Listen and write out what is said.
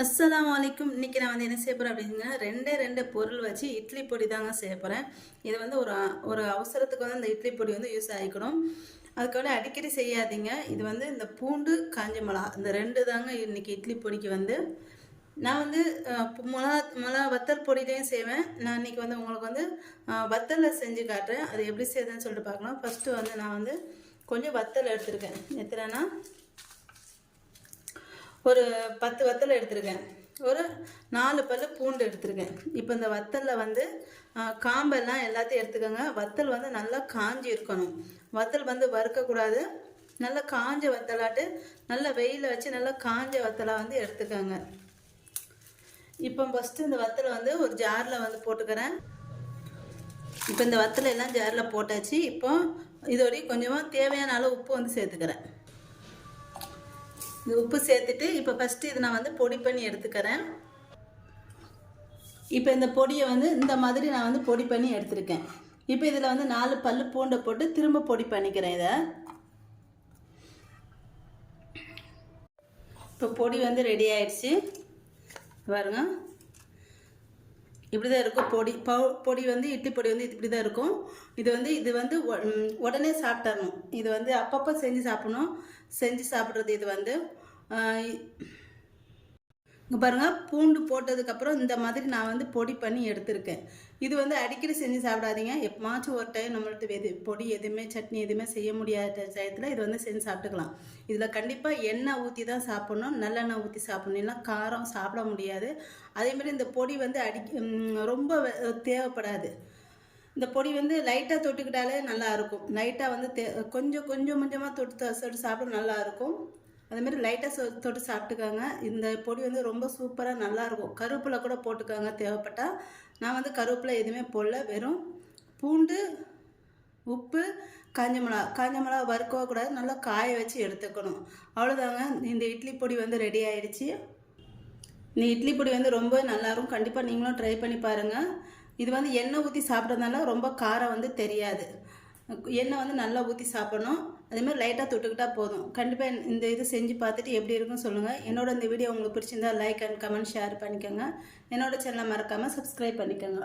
அஸ்லாம் வலைக்கும் இன்றைக்கி நான் வந்து என்ன செய்ய போகிறேன் அப்படின்னா ரெண்டே ரெண்டு பொருள் வச்சு இட்லி பொடி தாங்க செய்ய போகிறேன் இது வந்து ஒரு ஒரு அவசரத்துக்கு வந்து இந்த இட்லி பொடி வந்து யூஸ் ஆகிக்கணும். அதுக்காக அடிக்கடி செய்யாதீங்க. இது வந்து இந்த பூண்டு காஞ்ச மிளகா இந்த ரெண்டு தாங்க இன்றைக்கி இட்லி பொடிக்கு வந்து. நான் வந்து மிளகா மிளகா வத்தல் பொடியிலையும் செய்வேன். நான் இன்றைக்கி வந்து உங்களுக்கு வந்து வத்தலில் செஞ்சு காட்டுறேன். அது எப்படி செய்யுதுன்னு சொல்லிட்டு பார்க்கலாம். ஃபஸ்ட்டு வந்து நான் வந்து கொஞ்சம் வத்தல் எடுத்திருக்கேன். எத்தனைனா ஒரு பத்து வத்தல் எடுத்திருக்கேன். ஒரு நாலு பல்லு பூண்டு எடுத்திருக்கேன். இப்போ இந்த வத்தலில் வந்து காம்பெல்லாம் எல்லாத்தையும் எடுத்துக்கோங்க. வத்தல் வந்து நல்லா காஞ்சி இருக்கணும். வத்தல் வந்து வறுக்கக்கூடாது. நல்லா காஞ்ச வத்தலாட்டு நல்லா வெயிலில் வச்சு நல்லா காஞ்ச வத்தலாக வந்து எடுத்துக்கோங்க. இப்போ ஃபஸ்ட்டு இந்த வத்தலை வந்து ஒரு ஜாரில் வந்து போட்டுக்கிறேன். இப்போ இந்த வத்தலை எல்லாம் ஜாரில் போட்டாச்சு. இப்போ இதோடய கொஞ்சமாக தேவையான அளவு உப்பு வந்து சேர்த்துக்கிறேன். இந்த உப்பு சேர்த்துட்டு இப்போ ஃபஸ்ட்டு இது நான் வந்து பொடி பண்ணி எடுத்துக்கிறேன். இப்போ இந்த பொடியை வந்து இந்த மாதிரி நான் வந்து பொடி பண்ணி எடுத்திருக்கேன். இப்போ இதில் வந்து நாலு பல்லு பூண்டை போட்டு திரும்ப பொடி பண்ணிக்கிறேன் இதை. இப்போ பொடி வந்து ரெடி ஆயிடுச்சு. பாருங்கள் இப்படி தான் இருக்கும். பொடி பவு பொடி வந்து இட்லி பொடி வந்து இப்படி தான் இருக்கும். இது வந்து இது வந்து உடனே சாப்பிட்டரணும். இது வந்து அப்பப்போ செஞ்சு சாப்பிடணும். செஞ்சு சாப்பிட்றது இது வந்து இங்கே பாருங்கள் பூண்டு போட்டதுக்கப்புறம் இந்த மாதிரி நான் வந்து பொடி பண்ணி எடுத்திருக்கேன். இது வந்து அடிக்கடி செஞ்சு சாப்பிடாதீங்க. எப்பமாச்சும் ஒரு டைம் நம்மள்ட்ட எது பொடி எதுவுமே சட்னி எதுவுமே செய்ய முடியாத டயத்தில் இது வந்து செஞ்சு சாப்பிட்டுக்கலாம். இதில் கண்டிப்பாக எண்ணெய் ஊற்றி தான் சாப்பிட்ணும். நல்லெண்ணெய் ஊற்றி சாப்பிடணும். காரம் சாப்பிட முடியாது. அதேமாதிரி இந்த பொடி வந்து அடி ரொம்ப தேவைப்படாது. இந்த பொடி வந்து லைட்டாக தொட்டுக்கிட்டாலே நல்லாயிருக்கும் லைட்டாக வந்து தே கொஞ்சம் கொஞ்சம் கொஞ்சமாக தொட்டு தொட்டு சாப்பிட நல்லாயிருக்கும் அதுமாரி லைட்டாக சொ தொட்டு சாப்பிட்டுக்கோங்க. இந்த பொடி வந்து ரொம்ப சூப்பராக நல்லாயிருக்கும் கருவேப்பில் கூட போட்டுக்கோங்க தேவைப்பட்டால் நான் வந்து கருவேப்பில் எதுவுமே போடல. வெறும் பூண்டு உப்பு காஞ்ச மிளகா காஞ்ச மிளகா வறுக்கவே கூடாது நல்லா காய வச்சு எடுத்துக்கணும். அவ்வளோதாங்க இந்த இட்லி பொடி வந்து ரெடி ஆயிடுச்சு. இந்த இட்லி பொடி வந்து ரொம்ப நல்லாயிருக்கும் கண்டிப்பாக நீங்களும் ட்ரை பண்ணி பாருங்கள் இது வந்து எண்ணெய் ஊற்றி சாப்பிட்றதுனால ரொம்ப காரம் வந்து தெரியாது. எண்ணெய் வந்து நல்லா ஊற்றி சாப்பிடணும். அதேமாதிரி லைட்டாக தொட்டுக்கிட்டால் போதும். கண்டிப்பாக இந்த இது செஞ்சு பார்த்துட்டு எப்படி இருக்குன்னு சொல்லுங்கள் என்னோட இந்த வீடியோ உங்களுக்கு பிடிச்சிருந்தா லைக் அண்ட் கமெண்ட் ஷேர் பண்ணிக்கோங்க. என்னோட சேனலை மறக்காமல் சப்ஸ்கிரைப் பண்ணிக்கோங்க.